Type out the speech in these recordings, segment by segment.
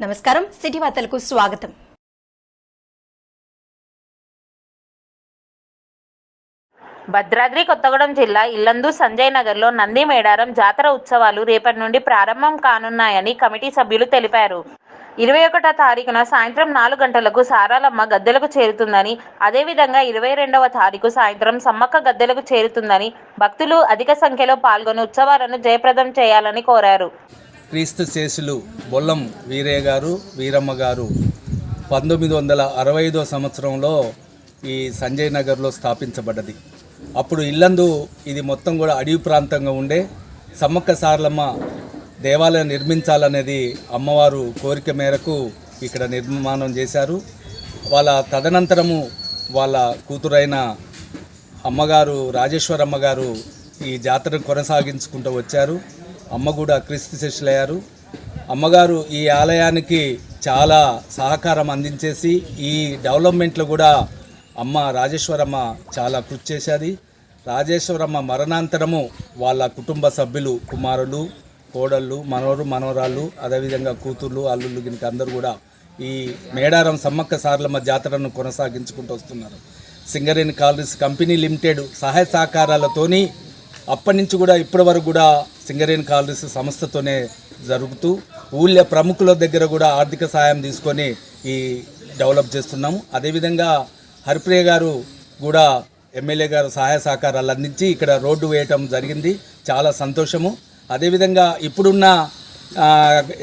నమస్కారం సిటీ వార్తలకు స్వాగతం. భద్రాద్రి కొత్తగూడెం జిల్లా ఇల్లందు సంజయ్ నగర్లో నంది మేడారం జాతర ఉత్సవాలు రేపటి నుండి ప్రారంభం కానున్నాయని కమిటీ సభ్యులు తెలిపారు. ఇరవై ఒకటో తారీఖున సాయంత్రం నాలుగు గంటలకు సారాలమ్మ గద్దెలకు చేరుతుందని అదేవిధంగా ఇరవై రెండవ తారీఖు సాయంత్రం సమ్మక్క గద్దెలకు చేరుతుందని భక్తులు అధిక సంఖ్యలో పాల్గొని ఉత్సవాలను జయప్రదం చేయాలని కోరారు. క్రీస్తు శేషులు బొల్లం వీరయ్య గారు వీరమ్మ గారు పంతొమ్మిది వందల అరవై ఐదో సంవత్సరంలో ఈ సంజయ్ నగర్లో స్థాపించబడ్డది. అప్పుడు ఇల్లందు ఇది మొత్తం కూడా అడవి ప్రాంతంగా ఉండే సమ్మక్క సారలమ్మ దేవాలయం నిర్మించాలనేది అమ్మవారు కోరిక మేరకు ఇక్కడ నిర్మాణం చేశారు. వాళ్ళ తదనంతరము వాళ్ళ కూతురైన అమ్మగారు రాజేశ్వరమ్మ గారు ఈ జాతరను కొనసాగించుకుంటూ వచ్చారు. అమ్మ కూడా క్రీస్తు శిష్యులయ్యారు. అమ్మగారు ఈ ఆలయానికి చాలా సహకారం అందించేసి ఈ డెవలప్మెంట్లో కూడా అమ్మ రాజేశ్వరమ్మ చాలా కృషి చేసేది రాజేశ్వరమ్మ మరణాంతరము వాళ్ళ కుటుంబ సభ్యులు కుమారులు కోడళ్ళు మనవరు మనవరాళ్ళు అదేవిధంగా కూతుర్లు అల్లుళ్ళు గినక అందరూ కూడా ఈ మేడారం సమ్మక్క సార్లమ్మ జాతరను కొనసాగించుకుంటూ వస్తున్నారు. సింగరేణి కాలరీస్ కంపెనీ లిమిటెడ్ సహాయ సహకారాలతోని అప్పటి నుంచి కూడా ఇప్పటి వరకు కూడా సింగరేణి కాలరీస్ సంస్థతోనే జరుగుతూ ఊళ్ళో ప్రముఖుల దగ్గర కూడా ఆర్థిక సాయం తీసుకొని ఈ డెవలప్ చేస్తున్నాము. అదేవిధంగా హరిప్రియ గారు కూడా ఎమ్మెల్యే గారు సహాయ సహకారాలు అందించి ఇక్కడ రోడ్డు వేయటం జరిగింది. చాలా సంతోషము. అదేవిధంగా ఇప్పుడున్న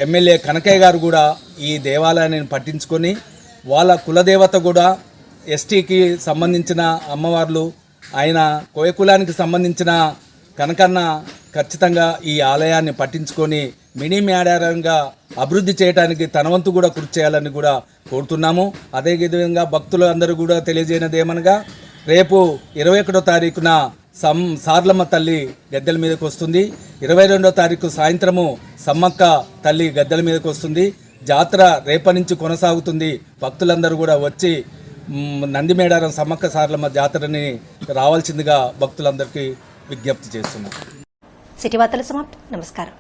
ఎమ్మెల్యే కనకయ్య గారు కూడా ఈ దేవాలయాన్ని పట్టించుకొని వాళ్ళ కులదేవత కూడా ఎస్టీకి సంబంధించిన అమ్మవార్లు ఆయన కోయ కులానికి సంబంధించిన కనకన్న ఖచ్చితంగా ఈ ఆలయాన్ని పట్టించుకొని మినీ మేడారంగా అభివృద్ధి చేయడానికి తన వంతు కూడా కృషి చేయాలని కూడా కోరుతున్నాము. అదేవిధంగా భక్తులు అందరూ కూడా తెలియజేయనది ఏమనగా రేపు ఇరవై ఒకటో తారీఖున సం సార్లమ్మ తల్లి గద్దెల మీదకి వస్తుంది. ఇరవై రెండో తారీఖు సాయంత్రము సమ్మక్క తల్లి గద్దెల మీదకి వస్తుంది. జాతర రేపటి నుంచి కొనసాగుతుంది. భక్తులందరూ కూడా వచ్చి నందిమేడారం సమ్మక్క సార్లమ్మ జాతరని రావాల్సిందిగా భక్తులందరికీ విజ్ఞప్తి చేస్తున్నాం. సిటీ వార్తల సమాప్తం. నమస్కారం.